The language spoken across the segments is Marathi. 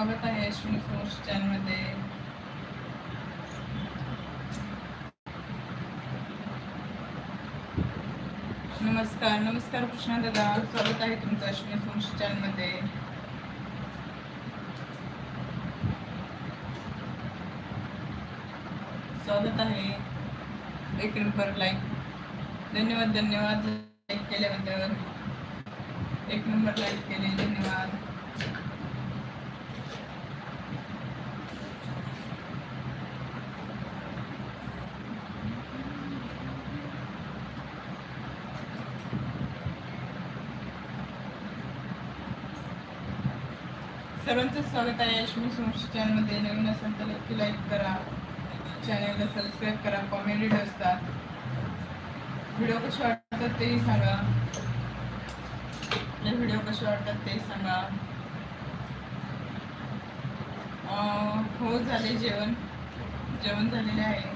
स्वागत आहे अश्विनी सोर्स चॅनलमध्ये नमस्कार नमस्कार कृष्णा दादा, स्वागत आहे तुमचं अश्विनी सोर्स चॅनलमध्ये स्वागत आहे। एक नंबर लाईक धन्यवाद धन्यवाद लाईक केल्याबद्दल। एक नंबर लाईक केले, धन्यवाद। स्वागत आहे. यशमी सोमशी चॅनलमध्ये नवीन असेल तर नक्की लाईक करा. चॅनलला सबस्क्राईब करा कॉमेडी असतात. व्हिडिओ कसे वाटतात तेही सांगा. आपले व्हिडिओ कसे वाटतात ते सांगा. हो झाले जेवण. जेवण झालेले आहे.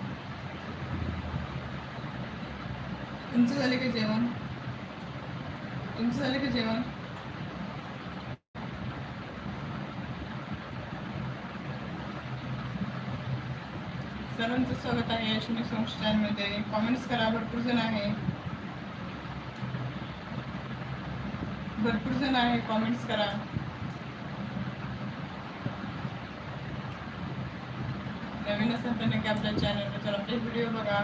तुमचं झाले का जेवण? तुमचं झाले का जेवण? सर्वांचं स्वागत आहे अश्विनी सोंग्स चॅनलमध्ये. कॉमेंट्स करा भरपूर जण आहे. भरपूर जण आहे कॉमेंट्स करा. नवीन असेल तर नक्की आपल्या चॅनलवर तर आपले व्हिडिओ बघा.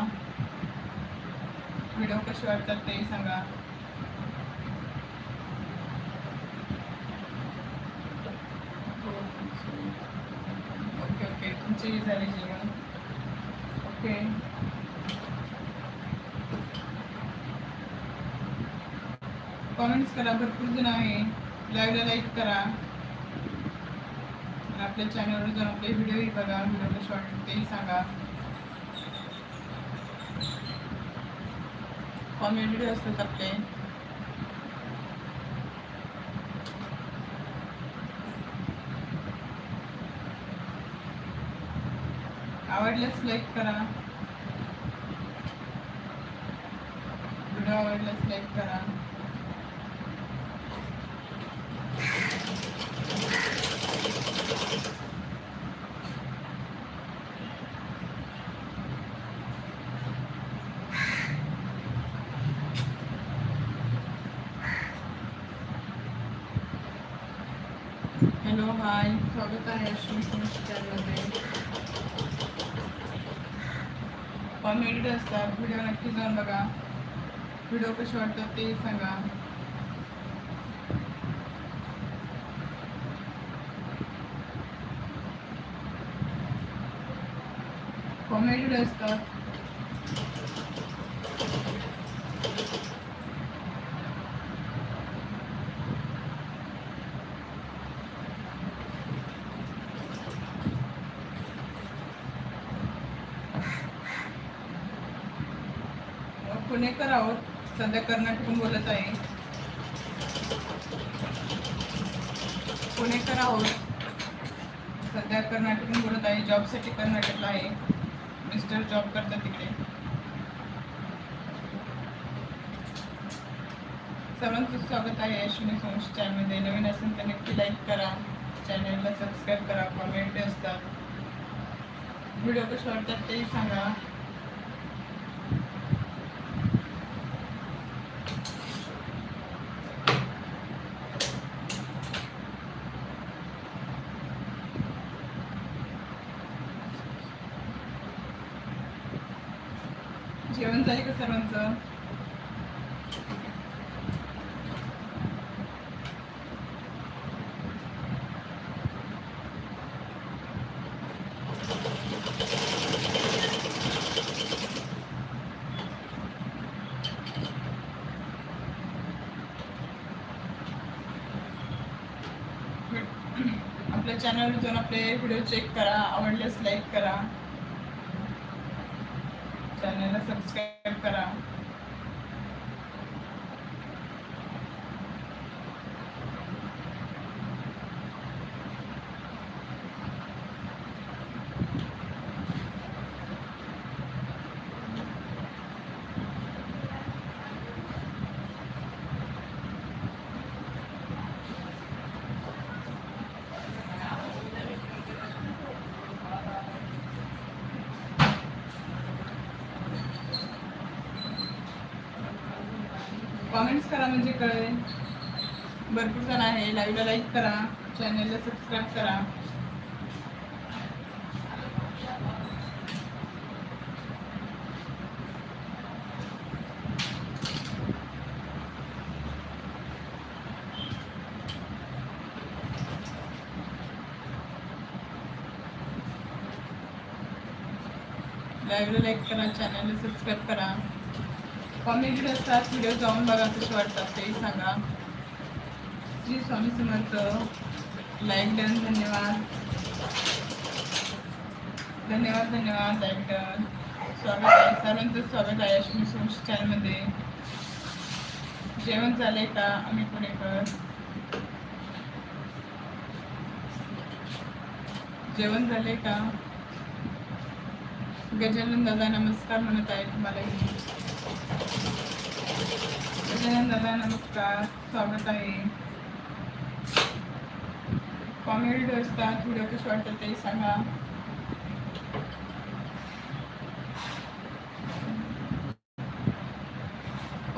व्हिडिओ कसे वाटतात तेही सांगा. ओके ओके तुमचेही झाले जेवण. कॉमेंट्स करा भरपूर जण आहे. लाईव्हला लाईक करा. आपल्या चॅनलवर जाऊन आपले व्हिडिओही बघा व्हिडिओ शॉर्ट तेही सांगा. कॉमेंट व्हिडिओ असतात आपले. आवडल्यास लाईक करा. व्हिडिओ आवडल्यास लाईक करा. Hello hi. स्वागत आहे अश्विनी चॅनलमध्ये कॉमेडी असतात व्हिडिओ नक्की जाऊन बघा. व्हिडिओ कसे वाटतात ते सांगा. कॉमेडी असतात पुणेकर आहोत. सध्या कर्नाटकून बोलत आहे. पुणेकर आहोत सध्या कर्नाटकून बोलत आहे. जॉबसाठी कर्नाटकला आहे. मिस्टर जॉब करतात तिकडे. सर्वांचं स्वागत आहे अश्विनी सोन्स चॅनलमध्ये नवीन असेल तर नक्की लाईक करा. चॅनलला सबस्क्राईब करा. कॉमेंट असतात. व्हिडिओ कसे वाटतात तेही सांगा जेवण झाले का सर्वांचं चॅनल जाऊन आपले व्हिडिओ चेक करा. आवडल्यास लाईक करा. चॅनलला सबस्क्राईब करा कॉमेंट्स करा म्हणजे कळेल आणि लाईव्हला लाईक करा चॅनलला सबस्क्राईब करा. लाईव्हला लाईक करा चॅनलला सबस्क्राईब करा. कॉमेंट असतात व्हिडिओ जाऊन बघा कसे वाटतात तेही सांगा. श्री स्वामी समर्थ. लाईक डन धन्यवाद. धन्यवाद धन्यवाद लाईक डन स्वागत आहे. सर्वांचं स्वागत आहे अश्विनी सोश चॅनलमध्ये जेवण झालंय का? आम्ही पुणेकर जेवण झालंय का? गजानन दादा नमस्कार म्हणत आहे तुम्हालाही गजानन दादा नमस्कार. स्वागत आहे. कॉमेडी असतात व्हिडिओ कसे वाटतात ते सांगा.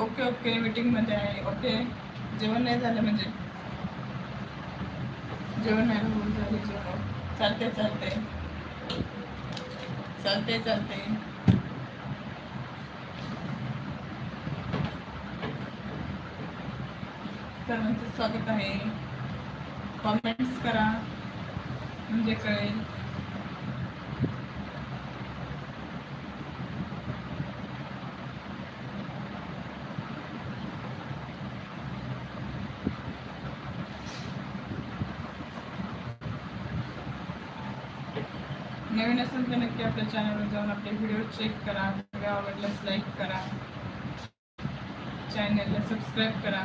ओके ओके मीटिंगमध्ये आहे. ओके जेवण नाही झालं म्हणजे? जेवण नाही होऊन झाले जेवण. चालते चालते चालते चालते सर्वांचं स्वागत आहे. कॉमेंट्स करा म्हणजे कळेल नवीन असेल तर नक्की आपल्या चॅनलवर जाऊन आपले व्हिडिओ चेक करा व्हिडिओ आवडल्यास लाईक करा. चॅनलला सबस्क्राईब करा.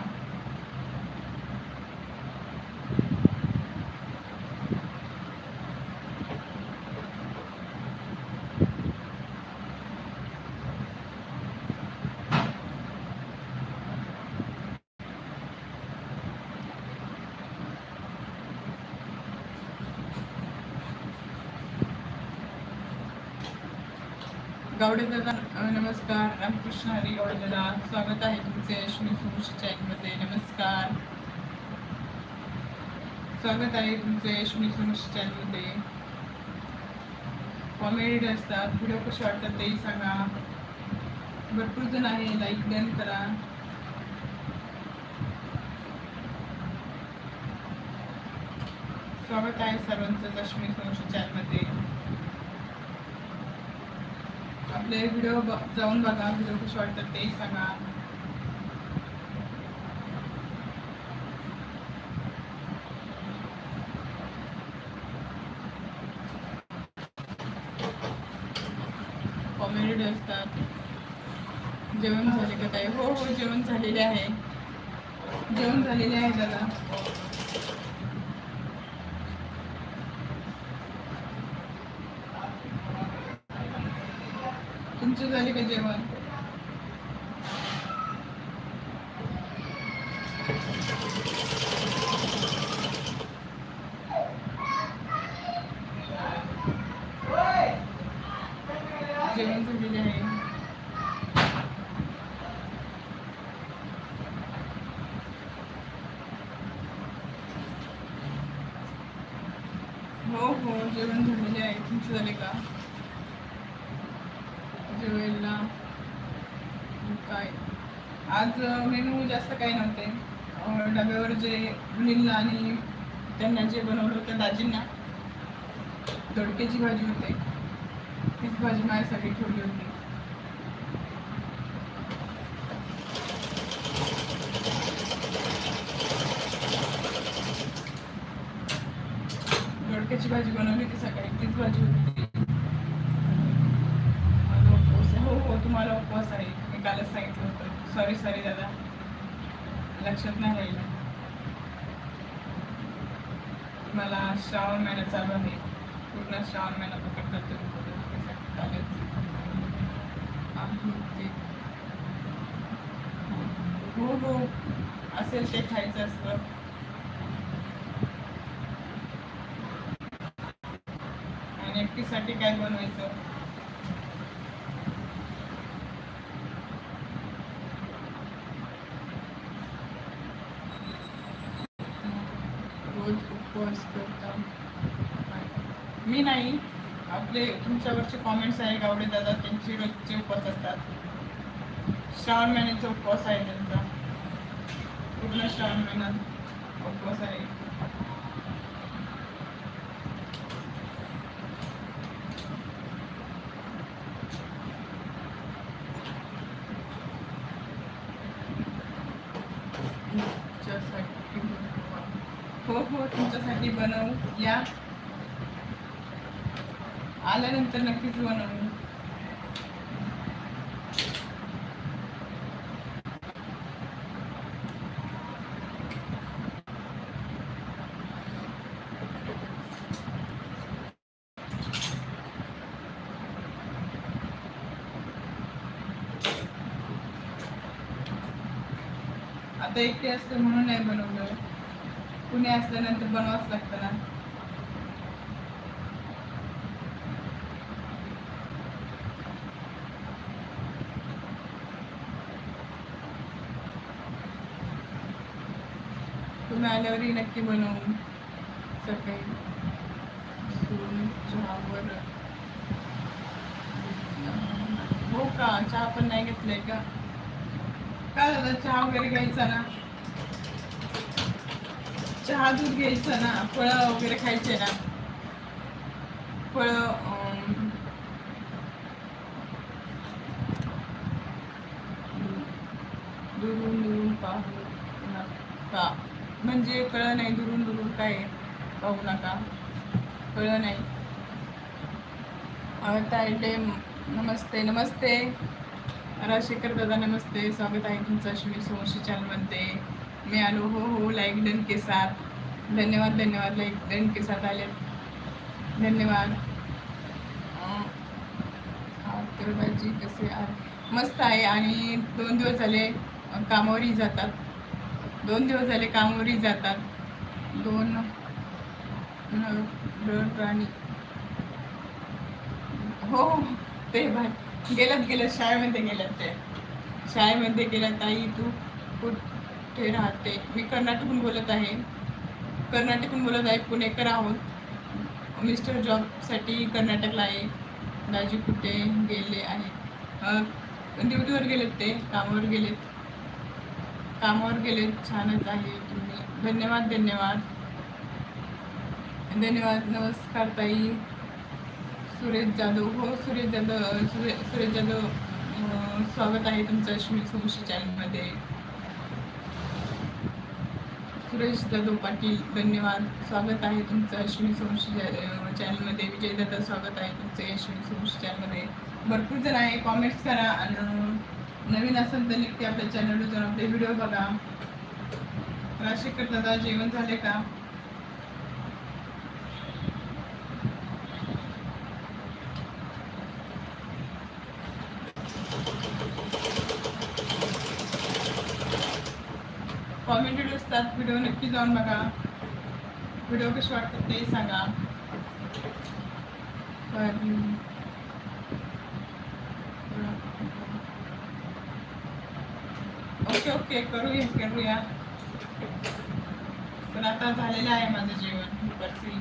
दादा नमस्कार. रामकृष्ण हरी गावडे दादा स्वागत आहे तुमचे अश्विनी सुरुशी चॅनलमध्ये नमस्कार. स्वागत आहे तुमचे अश्विनी सुरुशी चॅनलमध्ये कॉमेडी असतात. व्हिडिओ कसे वाटतात तेही सांगा. भरपूर जण आहे. लाईक डन करा. स्वागत आहे सर्वांचं अश्विनी सुरुशी चॅनलमध्ये आपले व्हिडिओ जाऊन बघा. व्हिडिओ कसे वाटतात तेही सांगा. कॉमेडी असतात. जेवण झाले का काय हो हो जेवण झालेले आहे. जेवण झालेले आहे दादा तुमचे झाले का जेवण जेवण झालेले आहे. हो हो जेवण झालेले आहे. तुमचं झाले का? जेवायला. काय? आज मेनू जास्त काही नव्हते. डब्यावर जे मुलींना आणि त्यांना जे बनवलं होतं दाजींना दोडक्याची भाजी होते. भाजी माझ्यासाठी ठेवली होती. गडक्याची भाजी बनवली होती सकाळी तीच भाजी होती. माझा उपवास आहे. हो हो तुम्हाला उपवास आहे. मी कालच सांगितलं होतं. सॉरी सॉरी दादा. लक्षात नाही राहिलं. मला श्रावण महिना चालू आहे. पूर्ण श्रावण महिना पकडतात तुम्ही कालच आहे ते. हो हो. असेल ते खायचं असतं. आणि एकटीसाठी काय बनवायचं उपवास करता मी नाही आपले तुमच्यावरचे कॉमेंट्स आहे गावडे दादा त्यांचे रोजचे उपवास असतात. श्रावण महिन्याचा उपवास आहे त्यांचा. पूर्ण श्रावण महिन्यात उपवास आहे? तुमच्यासाठी हो हो तुमच्यासाठी बनवू या. आल्यानंतर नक्कीच बनवून आता एकटे असते म्हणून नाही बनवलं. कुणी असल्यानंतर बनवाच लागतं ना तुम्ही आल्यावरही नक्की बनवून सकाळी चहावर. हो का? चहा पण नाही घेतलाय का? काय झालं? चहा वगैरे घ्यायचा ना? चहा दूध घ्यायचं ना? फळं वगैरे खायचे ना? फळं अं, दुरून दुरून पाहू नका म्हणजे कळलं नाही दुरून दुरून काय पाहू नका. कळलं नाही. तायडे नमस्ते नमस्ते. राजशेखर दादा नमस्ते. स्वागत आहे तुमचं अश्विनी सोमशी चॅनलमध्ये. मी आलो हो हो लाईक डन के साथ. धन्यवाद धन्यवाद लाईक डन के साथ आले. धन्यवाद. अं, तर भाजी कसे आहे मस्त आहे आणि दोन दिवस झाले कामावरही जातात. दोन दिवस झाले कामावरही जातात. दोन दोन प्राणी. हो ते भाई गेल्यात गेलं शाळेमध्ये गेल्यात ते. शाळेमध्ये गेल्यात ताई तू कुठे राहते? मी कर्नाटकहून बोलत आहे. कर्नाटकहून बोलत आहे पुणेकर आहोत. मिस्टर जॉबसाठी कर्नाटकला आहे. दाजी कुठे गेले आहेत? ड्युटीवर गेलेत ते कामावर गेलेत. कामावर गेले छानच आहे. तुम्ही धन्यवाद धन्यवाद. धन्यवाद नमस्कार ताई. सुरेश जाधव हो सुरेश जाधव सुरे सुरेश जाधव स्वागत आहे तुमचं अश्मी सोमशी चॅनलमध्ये. सुरेश जाधव पाटील धन्यवाद. स्वागत आहे तुमचं अश्विनी सोमशी चॅनलमध्ये. विजय दादा स्वागत आहे तुमचं अश्विनी सोमशी चॅनलमध्ये. भरपूर जण आहे कॉमेंट्स करा. आणि नवीन असेल तर नक्की आपल्या चॅनलवर जाऊन आपले व्हिडिओ बघा. राजशेखर दादा जेवण झाले का? कॉमेंटेड असतात व्हिडिओ नक्की जाऊन बघा. व्हिडिओ कसे वाटतात ते सांगा. ओके ओके करूया करूया. पण आता झालेलं आहे माझं जेवण दुपारची.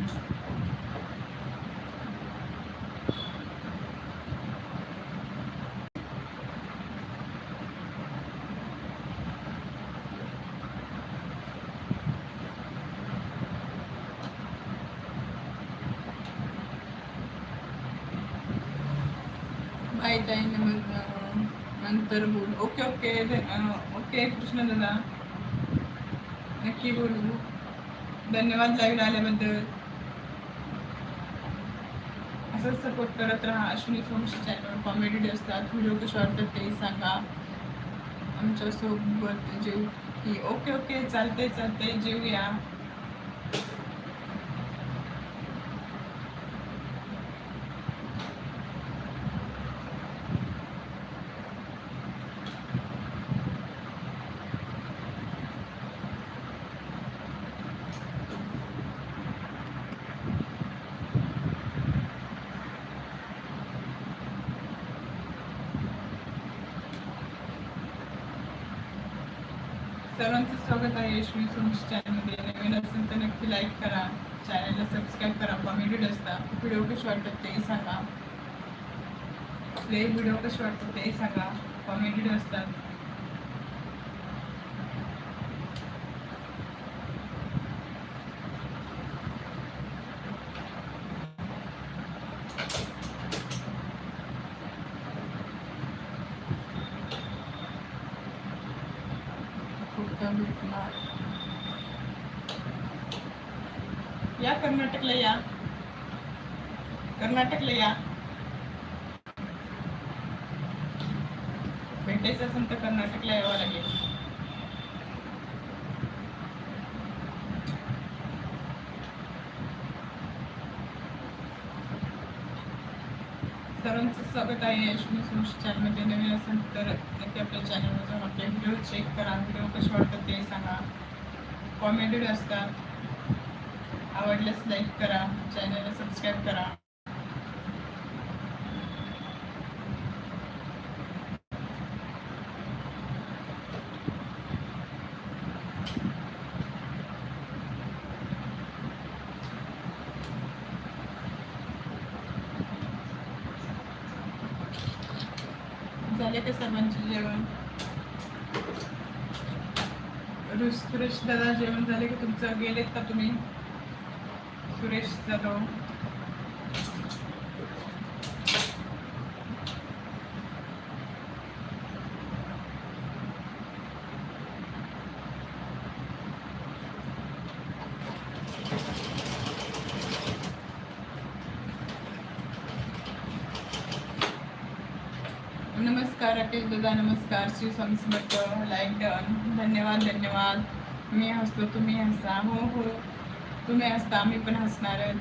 बाय ताई नंतर बोल. ओके ओके ओके कृष्ण दादा नक्की बोलू. धन्यवाद लाईव्ह आल्याबद्दल. असंच सपोर्ट करत राहा. अश्विनी सोमशी चॅनलवर कॉमेडी असतात. व्हिडिओ कसे वाटतात ते सांगा. आमच्यासोबत जेऊ की. Okay okay. चालते चालते जेऊया सर्वांचं स्वागत आहे यशवी सोमशी चॅनलमध्ये नवीन असेल तर नक्की लाईक करा. चॅनलला सबस्क्राईब करा. कॉमेडीड असतात व्हिडिओ कसे वाटतात तेही सांगा. प्ले व्हिडिओ कसे वाटतात तेही सांगा. कॉमेडीड असतात कुठं भेटणार या कर्नाटकला या कर्नाटकला या भेटायचं असेल तर कर्नाटकला यावं लागेल सर्वांचं काही अशी चॅनलमध्ये नवीन असेल तर नक्की आपल्या चॅनलवर जाऊन आपले व्हिडिओ चेक करा. व्हिडिओ कसे वाटतात ते सांगा. कॉमेडी असतात. आवडल्यास लाईक करा. चॅनलला सबस्क्राईब करा झाले का सर्वांचे जेवण रु- सुरेश दादा जेवण झाले की तुमचं? गेलेत का तुम्ही? सुरेश जाधव नमस्कार राकेश दादा नमस्कार. श्री स्वामी समर्थ. लाईक डन धन्यवाद धन्यवाद. मी हसतो तुम्ही हसा. हो हो. तुम्ही हसता आम्ही पण हसणारच.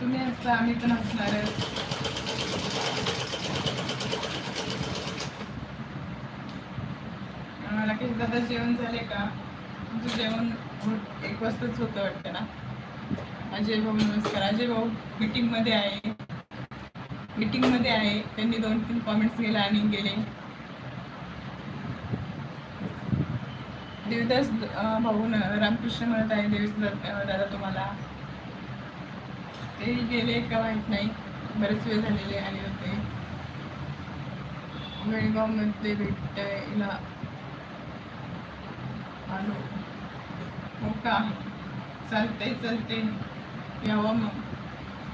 तुम्ही हसता आम्ही पण हसणारच. मला राकेश दादा जेवण झाले का? तुमचं जेवण एक वाजताच होतं वाटतं ना? अजय भाऊ नमस्कार. अजय भाऊ मीटिंगमध्ये आहे. मीटिंगमध्ये आहे. त्यांनी दोन तीन कॉमेंट्स गेले आणि गेले. देवदास भाऊ रामकृष्ण म्हणत आहे देवदास दादा तुम्हाला. ते गेले का माहीत नाही. बरेच वेळ झालेले आले होते. बेळगावमध्ये भेटायला आलो. हो का? चालतंय चालते यावं मग.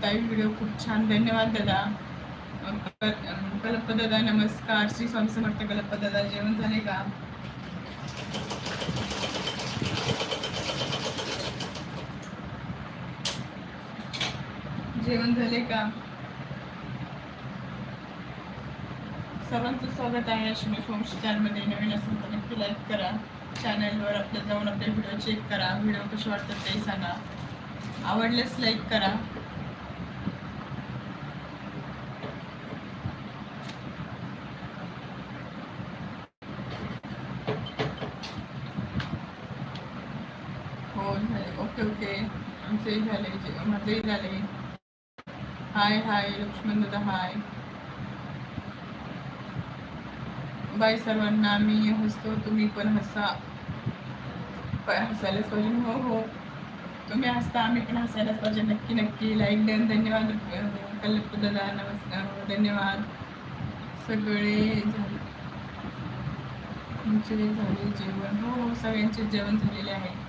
ताई व्हिडिओ खूप छान. धन्यवाद दादा. अं, दादा नमस्कार. श्री स्वामी समर्थ कल्प दादा जेवण झाले का? जेवण झाले का? सर्वांचं स्वागत आहे अश्विनी सोमशी चॅनलमध्ये नवीन असेल तर नक्की लाईक करा. चॅनलवर आपल्या जाऊन आपले व्हिडिओ चेक करा. व्हिडिओ कसे वाटतात ते सांगा. आवडल्यास लाईक करा हो झाले ओके ओके आमचेही झाले जे- माझेही झाले. हाय हाय लक्ष्मण दादा हाय. बाय सर्वांना मी हसतो तुम्ही पण हसा. हसायलाच पाहिजे. हो हो. तुम्ही हसता आम्ही पण हसायलाच पाहिजे. नक्की नक्की. लाईक डन धन्यवाद कल्लप दादा नमस्कार. धन्यवाद. सगळे झाले. तुमचे झाले जेवण. हो हो. सगळ्यांचे जेवण झालेले आहे.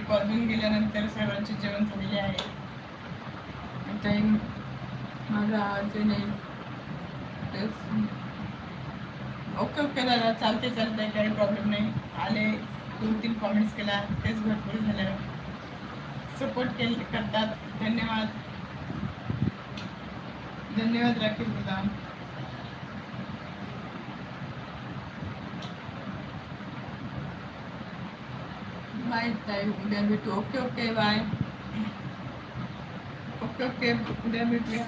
एक वाजून गेल्यानंतर सर्वांचे जेवण झालेले आहे. टाईम माझा अजून ओके ओके दादा. चालते चालते काही प्रॉब्लेम नाही. आले. दोन तीन कॉमेंट्स केला. तेच भरपूर झालं. सपोर्ट केले करतात. धन्यवाद. धन्यवाद राखील दादा बाय ताई उद्या भेटू. Okay okay bye. Okay okay. उद्या भेटूया.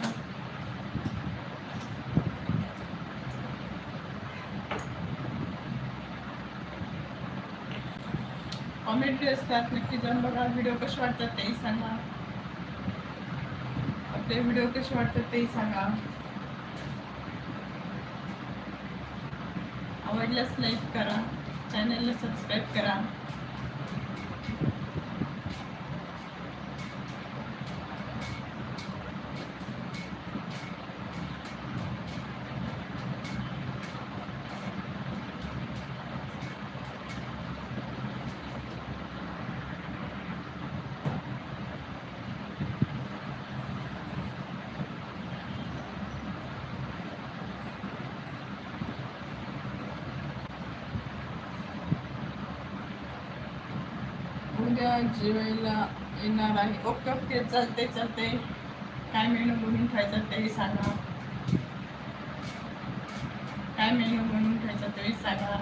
कॉमेंट्री असतात. नक्की जाऊन बघा. व्हिडिओ कसे वाटतात तेही सांगा. आपले व्हिडिओ कसे वाटतात तेही सांगा. आवडल्यास लाईक करा. चॅनलला सबस्क्राईब करा उद्या जेवायला येणार आहे. ओके ओके चालते चालते काय मेनू बनवून खायचा तेही सांगा. काय मेनू बनवून खायचा तेही सांगा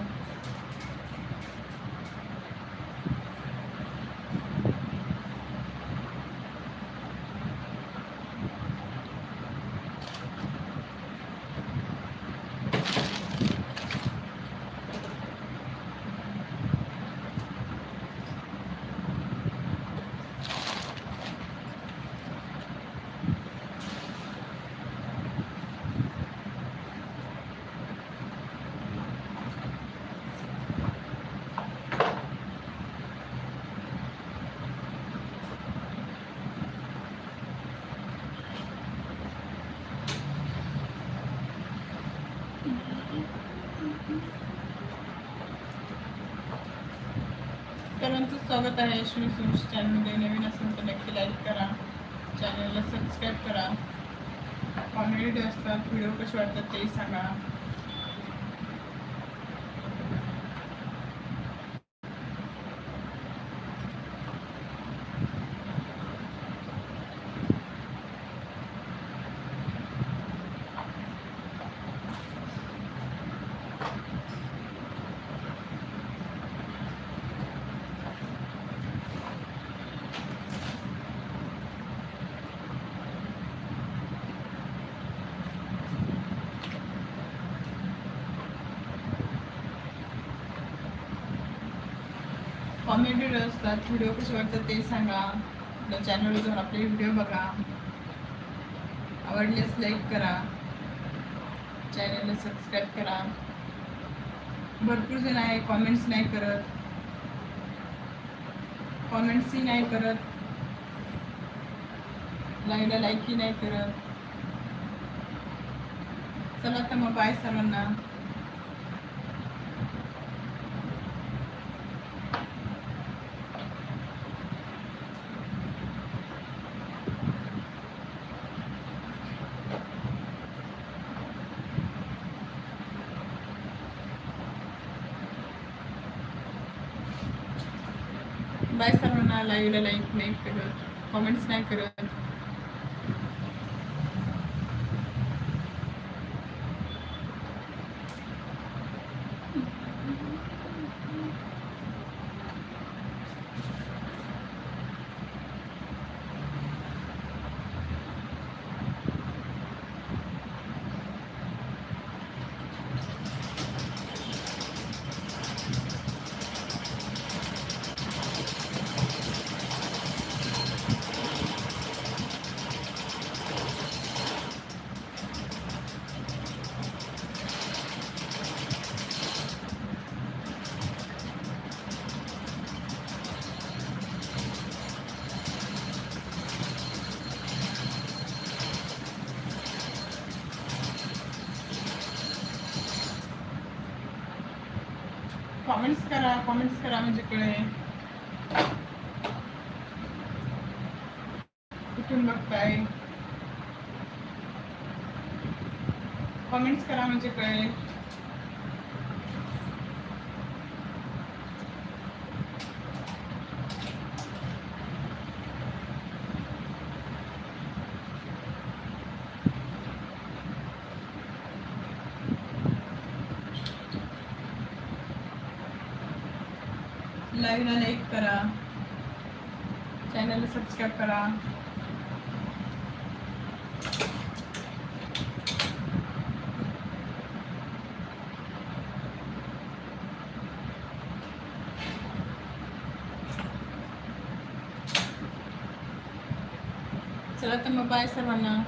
सर्वांचं स्वागत आहे श्री सुरेश चॅनलमध्ये नवीन असेल तर नक्की लाईक करा. चॅनलला सबस्क्राईब करा. कॉमेडी असतात व्हिडिओ कसे वाटतात तेही सांगा. व्हिडिओ असतात व्हिडिओ कसे वाटतात ते सांगा. आपल्या चॅनलवर जाऊन आपले व्हिडिओ बघा. आवडल्यास लाईक करा. चॅनलला सबस्क्राईब करा. भरपूर जण आहे कॉमेंट्स नाही करत. कॉमेंट्सही नाही करत. लाईव्हला लाईकही नाही करत. चला तर मग बाय सर्वांना बाय सर्वांना लाईव्हला लाईक नाही करत कॉमेंट्स नाही करत कॉमेंट्स करा कॉमेंट्स करा म्हणजे कळे कुठून बघताय? कॉमेंट्स करा म्हणजे कळे लाईव्हला लाईक करा। चॅनलला सबस्क्राईब करा। चला तर मग बाय सर्वांना